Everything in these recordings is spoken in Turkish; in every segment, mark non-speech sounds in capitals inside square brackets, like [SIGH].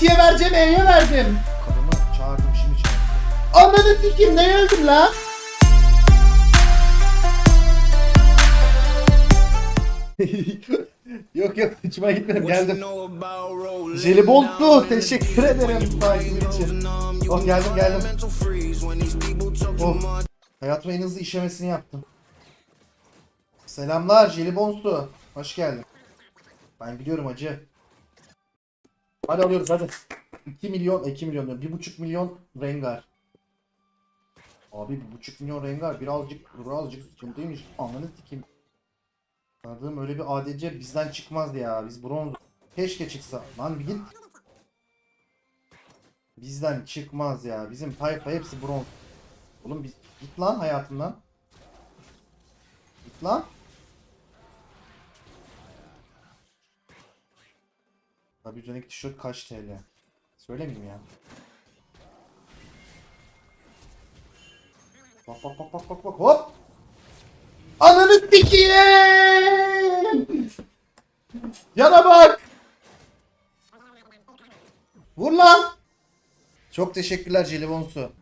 ultiye vereceğim E'ye verdim. Kadını çağırdım şimdi çağırdım. Ananı sikeyim ne öldüm lan? [LAUGHS] yok yok içime gitmedim geldim. Jelibonlu teşekkür ederim takibin için. Oh geldim geldim. Oh. Hayatımın en hızlı işemesini yaptım. Selamlar Jelibonsu. Hoş geldin. Ben biliyorum acı. Hadi alıyoruz hadi. 2 milyon, 2 milyon diyorum. 1,5 milyon Rengar. Abi 1,5 milyon Rengar birazcık birazcık sıkıntıymış. Ananı sikeyim. Aradığım öyle bir ADC bizden çıkmazdı ya. Biz bronz. Keşke çıksa. Lan bir git. Bizden çıkmaz ya. Bizim tayfa hepsi bronz. Oğlum biz git lan hayatımdan. Git lan. Abi üzerindeki tişört kaç TL? Söylemeyeyim ya. Bak bak bak bak bak bak hop. Ananı sikeyim. Yana bak. Vur. Çok teşekkürler Jelibonsu.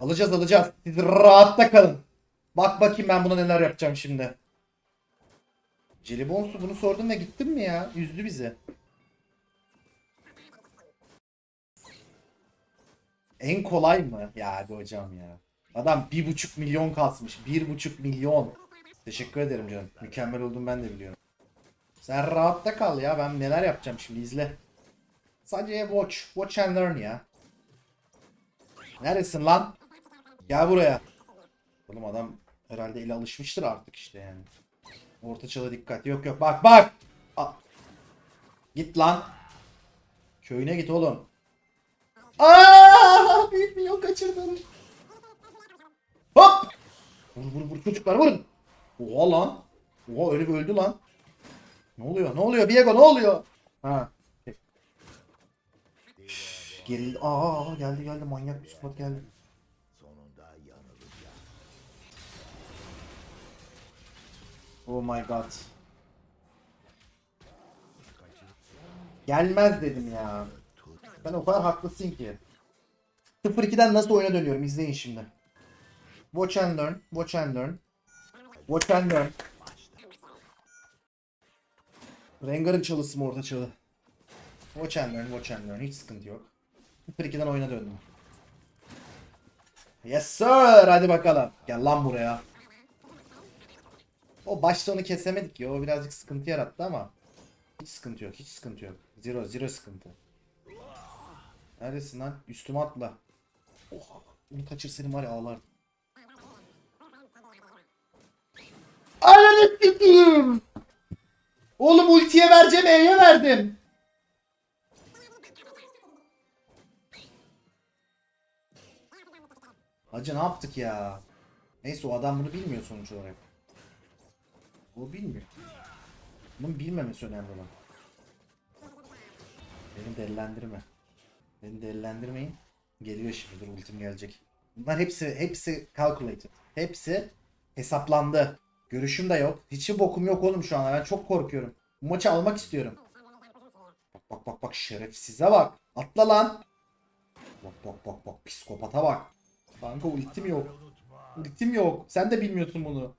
Alacağız alacağız. Siz rahatta kalın. Bak bakayım ben buna neler yapacağım şimdi. Jelibonsu bunu sordum ve gittin mi ya? Üzdü bizi. En kolay mı? Ya hadi hocam ya. Adam bir buçuk milyon kasmış. Bir buçuk milyon. Teşekkür ederim canım. Mükemmel oldum ben de biliyorum. Sen rahatta kal ya. Ben neler yapacağım şimdi izle. Sadece watch. Watch and learn ya. Neredesin lan? Gel buraya. Oğlum adam herhalde ele alışmıştır artık işte yani. Orta çala dikkat. Yok yok bak bak. A- git lan. Köyüne git oğlum. Aa, [LAUGHS] büyük milyon kaçırdım. Hop. Vur vur vur çocuklar vurun. Oha lan. Oha öyle bir öldü lan. Ne oluyor? Ne oluyor? Diego ne oluyor? Ha. Üf, Gerildi. Aa geldi geldi manyak bir squad geldi. Oh my god. Gelmez dedim ya. Ben o kadar haklısın ki. 0-2'den nasıl oyuna dönüyorum izleyin şimdi. Watch and learn. Watch and learn. Watch and learn. Rengar'ın çalısı mı orta çalı? Watch and learn, watch and learn. Hiç sıkıntı yok. 0-2'den oyuna döndüm. Yes sir. Hadi bakalım. Gel lan buraya. O başta onu kesemedik ya. O birazcık sıkıntı yarattı ama. Hiç sıkıntı yok. Hiç sıkıntı yok. Zero, zero sıkıntı. Neredesin lan? Üstüme atla. Oha. Bunu kaçır seni var ya ağlar. Ananı sikeyim. Oğlum ultiye vereceğim E'ye verdim. Hacı ne yaptık ya? Neyse o adam bunu bilmiyor sonuç olarak. O bilmiyor. Bunun bilmemesi önemli olan. Beni delilendirme. Beni delilendirmeyin. Geliyor şimdi dur ultim gelecek. Bunlar hepsi hepsi calculated. Hepsi hesaplandı. Görüşüm de yok. Hiçbir bokum yok oğlum şu an. Ben çok korkuyorum. Bu maçı almak istiyorum. Bak bak bak bak şerefsize bak. Atla lan. Bak bak bak bak psikopata bak. Kanka ultim yok. Ultim yok. Sen de bilmiyorsun bunu.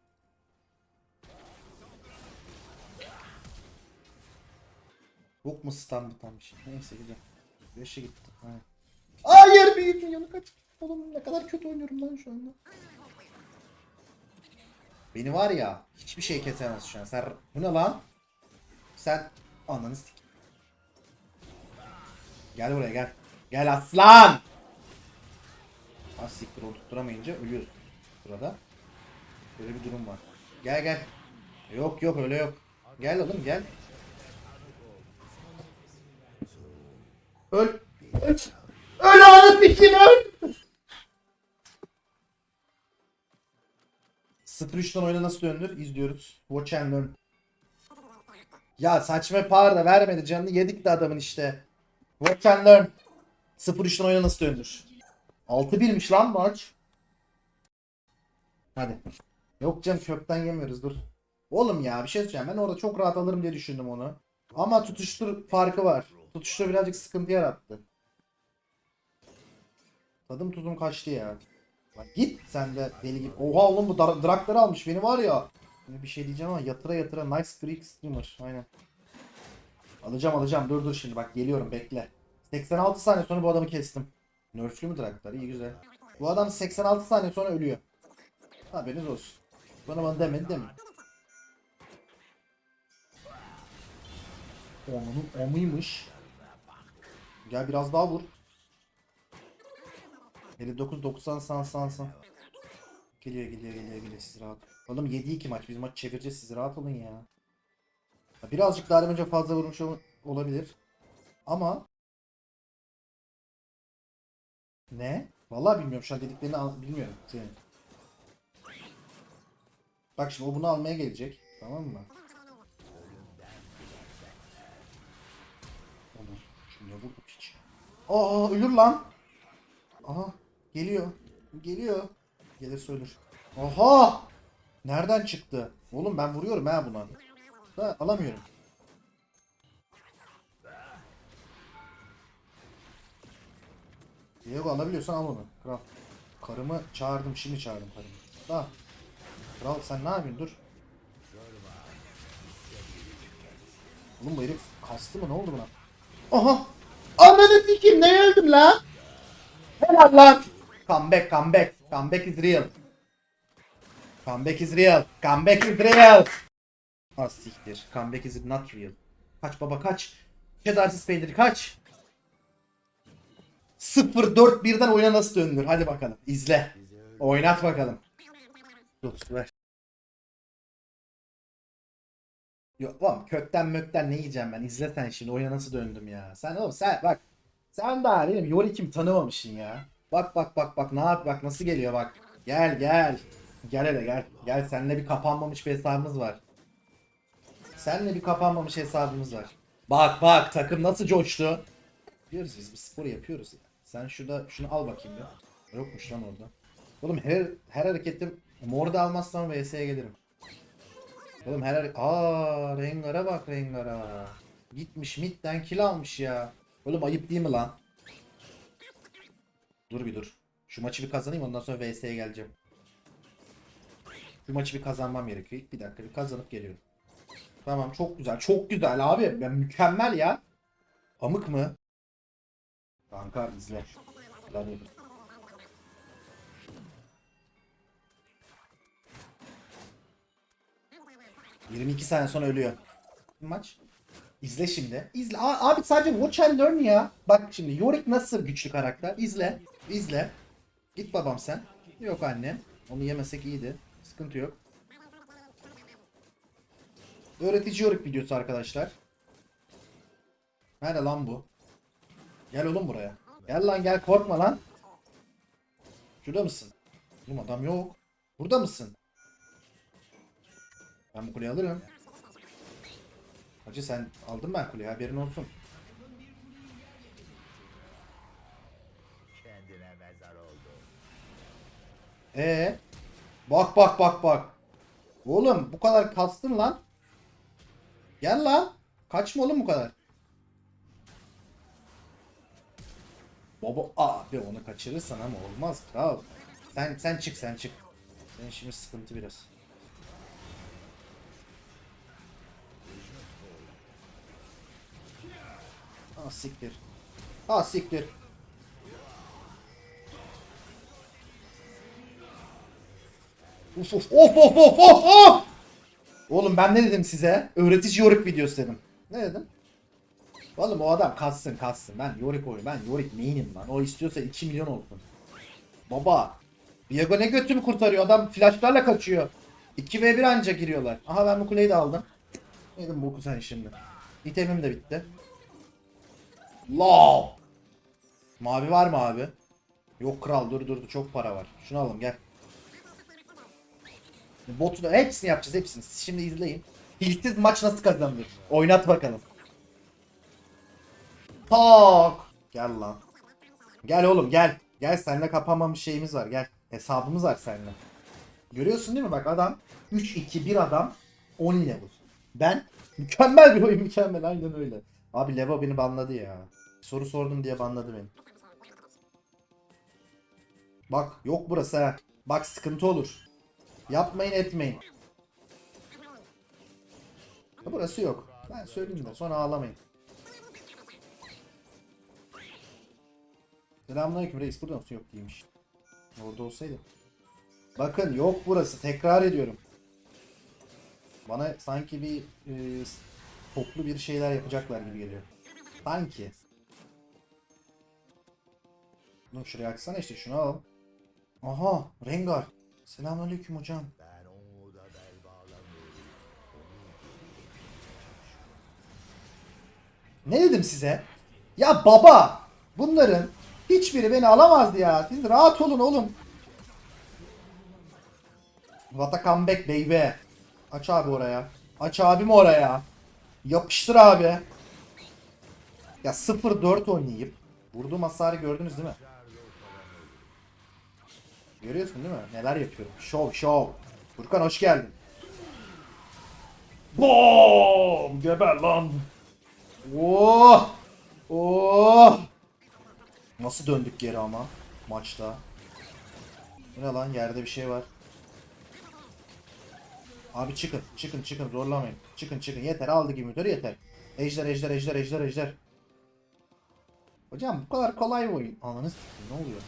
Yok mu stun tam bir şey? Neyse güzel. Beşe gitti. Ha. Hayır büyük milyonu kaç. Oğlum ne kadar kötü oynuyorum lan şu anda. Beni var ya hiçbir şey kesemez şu an. Sen bu ne lan? Sen ananı sik. Gel buraya gel. Gel aslan. Az siktir o tutturamayınca ölüyorsun. Burada. Böyle bir durum var. Gel gel. Yok yok öyle yok. Gel oğlum gel. Öl. Öl. Öl anasını sikeyim öl. 0-3'ten oyuna nasıl döndür? İzliyoruz. Watch and learn. Ya saçma power da vermedi canını yedik de adamın işte. Watch and learn. 0-3'ten oyuna nasıl döndür? 6-1'miş lan maç. Hadi. Yok canım kökten yemiyoruz dur. Oğlum ya bir şey söyleyeceğim. Ben orada çok rahat alırım diye düşündüm onu. Ama tutuştur farkı var. Tutuşta birazcık sıkıntı yarattı. Tadım tuzum kaçtı ya. Lan git sen de deli gibi. Oha oğlum bu drakları almış beni var ya. Bir şey diyeceğim ama yatıra yatıra nice Greek streamer. Aynen. Alacağım alacağım dur dur şimdi bak geliyorum bekle. 86 saniye sonra bu adamı kestim. Nerflü mü draklar iyi güzel. Bu adam 86 saniye sonra ölüyor. Haberiniz olsun. Bana bana demedi değil mi? Onun omuymuş. Gel biraz daha vur. 59 90 san san san. Geliyor geliyor geliyor geliyor siz rahat. Oğlum 7-2 maç biz maç çevireceğiz siz rahat olun ya. Birazcık daha önce fazla vurmuş ol- olabilir. Ama ne? Vallahi bilmiyorum şu an dediklerini bilmiyorum senin. Bak şimdi o bunu almaya gelecek. Tamam mı? Onu şimdi vurduk hiç. Aa ölür lan. Aha geliyor. Geliyor. Gelirse ölür. Aha! Nereden çıktı? Oğlum ben vuruyorum ha buna. Da alamıyorum. Diego alabiliyorsan al onu. Kral. Karımı çağırdım şimdi çağırdım karımı. Da. Kral sen ne yapıyorsun dur. Oğlum bu herif kastı mı ne oldu buna? Aha! Ananı sikeyim ne öldüm lan? Helal lan! Comeback comeback. Comeback is real. Comeback is real. Comeback is real. Ah siktir. Comeback is not real. Kaç baba kaç. Cheddar'sız peyniri kaç. 0-4-1'den oyuna nasıl döndür? Hadi bakalım. İzle. Oynat bakalım. Dur ver. Yok oğlum kökten mökten ne yiyeceğim ben? İzle sen şimdi oyuna nasıl döndüm ya. Sen oğlum sen bak. Sen daha benim Yorik'im tanımamışsın ya. Bak bak bak bak ne yap bak nasıl geliyor bak. Gel gel. Gel hele gel. Gel seninle bir kapanmamış bir hesabımız var. Seninle bir kapanmamış hesabımız var. Bak bak takım nasıl coştu. Diyoruz biz bir spor yapıyoruz ya. Sen şurada şunu al bakayım ya. Yokmuş lan orada. Oğlum her her hareketim morda almazsam VS'ye gelirim. Oğlum her hareket... Aa Rengar'a bak Rengar'a. Gitmiş midden kill almış ya. Oğlum ayıp değil mi lan? Dur bir dur. Şu maçı bir kazanayım ondan sonra VS'ye geleceğim. Şu maçı bir kazanmam gerekiyor. Bir dakika bir kazanıp geliyorum. Tamam çok güzel. Çok güzel abi. Ben mükemmel ya. Pamuk mu? Kanka izle. Lan iyi. ...22 saniye sonra ölüyor. Maç. İzle şimdi. İzle. Abi sadece watch and learn ya. Bak şimdi Yorick nasıl güçlü karakter. İzle. İzle. Git babam sen. Yok annem. Onu yemesek iyiydi. Sıkıntı yok. Öğretici Yorick videosu arkadaşlar. Nerede lan bu? Gel oğlum buraya. Gel lan gel korkma lan. Şurada mısın? Oğlum adam yok. Burada mısın? Ben bu kuleyi alırım. Hacı sen aldın ben kuleyi haberin olsun. Kendine mezar oldu. Ee, bak bak bak bak. Oğlum bu kadar kastın lan. Gel lan. Kaçma oğlum bu kadar. Baba abi onu kaçırırsan ama olmaz kral. Sen sen çık sen çık. Senin şimdi sıkıntı biraz. Ah siktir. Ah siktir. Uf of of of of of. Oğlum ben ne dedim size? Öğretici Yorick videosu dedim. Ne dedim? Oğlum o adam kassın kassın. Ben Yorick oyunu. Ben Yorick main'im lan. O istiyorsa 2 milyon olsun. Baba. Viego ne götümü kurtarıyor? Adam flashlarla kaçıyor. 2v1 anca giriyorlar. Aha ben bu kuleyi de aldım. Yedim boku sen şimdi. İtemim de bitti. Law. Mavi var mı abi? Yok kral dur dur çok para var. Şunu alalım gel. Botu da hepsini yapacağız hepsini. Siz şimdi izleyin. Hilsiz maç nasıl kazanılır? Oynat bakalım. Tak. Gel lan. Gel oğlum gel. Gel seninle kapanmamış şeyimiz var gel. Hesabımız var seninle. Görüyorsun değil mi bak adam 3-2-1 adam 10 level. Ben mükemmel bir oyun mükemmel aynen öyle. Abi Levo beni banladı ya. Soru sordum diye banladı beni. Bak yok burası ha. Bak sıkıntı olur. Yapmayın etmeyin. Burası yok. Ben söyleyeyim de sonra ağlamayın. Selamünaleyküm reis burada mısın? Yok değilmiş. Orada olsaydı. Bakın yok burası tekrar ediyorum. Bana sanki bir e, toplu bir şeyler yapacaklar gibi geliyor. Sanki. Dur şuraya açsana işte şunu al. Aha Rengar. Selamünaleyküm hocam. Ne dedim size? Ya baba! Bunların hiçbiri beni alamazdı ya. Siz rahat olun oğlum. What a comeback baby. Aç abi oraya. Aç abim oraya. Yapıştır abi. Ya 0-4 oynayıp vurduğum hasarı gördünüz değil mi? Görüyorsun değil mi? Neler yapıyorum. Şov şov. Furkan hoş geldin. Boom! Geber lan. Oh! Oh! Nasıl döndük geri ama maçta? Bu ne lan yerde bir şey var. Abi çıkın çıkın çıkın zorlamayın. Çıkın çıkın yeter aldı gibi yeter. Ejder ejder ejder ejder ejder. Hocam bu kadar kolay mı oyun? Ananı ne oluyor?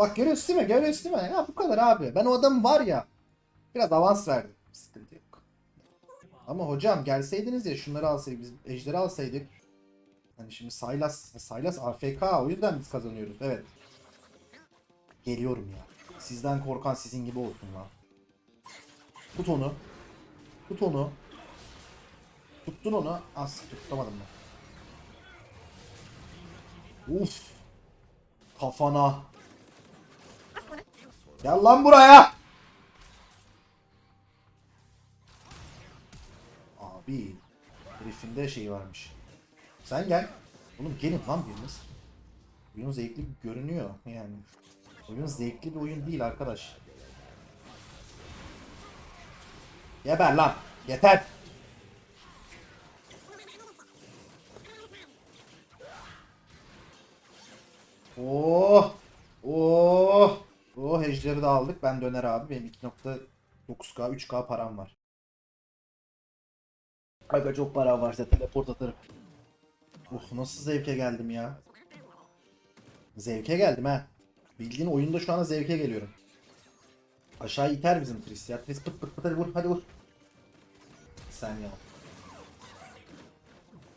Bak görüyorsun değil mi? Görüyorsun değil mi? Ya bu kadar abi. Ben o adam var ya. Biraz avans verdim. Sıkıntı yok. Ama hocam gelseydiniz ya şunları alsaydık biz ejderi alsaydık. Hani şimdi Saylas, Saylas AFK o yüzden biz kazanıyoruz. Evet. Geliyorum ya. Sizden korkan sizin gibi olsun lan. Tut onu. Tut onu. Tuttun onu. Az tutamadım ben. Uf. Kafana. Gel lan buraya. Abi. Herifinde şey varmış. Sen gel. Oğlum gelin lan biriniz. Oyun zevkli görünüyor yani. Oyun zevkli bir oyun değil arkadaş. Geber lan. Yeter. Oh. Oh. Oh hejleri de aldık. Ben döner abi. Benim 2.9k 3k param var. Aga çok para varsa teleport atarım. Oh nasıl zevke geldim ya. Zevke geldim ha. Bildiğin oyunda şu anda zevke geliyorum. Aşağı iter bizim Tris ya. Tris pıt pıt pıt hadi vur hadi vur. Sen ya.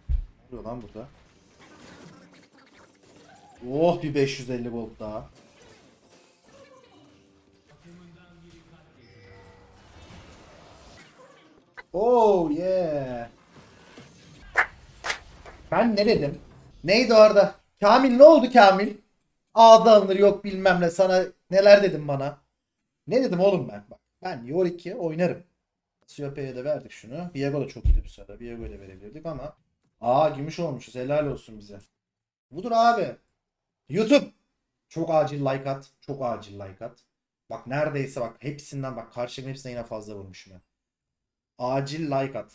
Ne oluyor lan burada? Oh bir 550 gold daha. Oh yeah. Ben ne dedim? Neydi orada? Kamil ne oldu Kamil? Ağda alınır yok bilmem ne sana neler dedim bana. Ne dedim oğlum ben? Bak ben Yorik'e oynarım. Siope'ye de verdik şunu. Viego da çok iyi bir sırada. Viego ile verebilirdik ama. Aa gümüş olmuşuz. Helal olsun bize. Budur abi. YouTube. Çok acil like at. Çok acil like at. Bak neredeyse bak hepsinden bak karşımın hepsine yine fazla vurmuşum ben. Acil like at.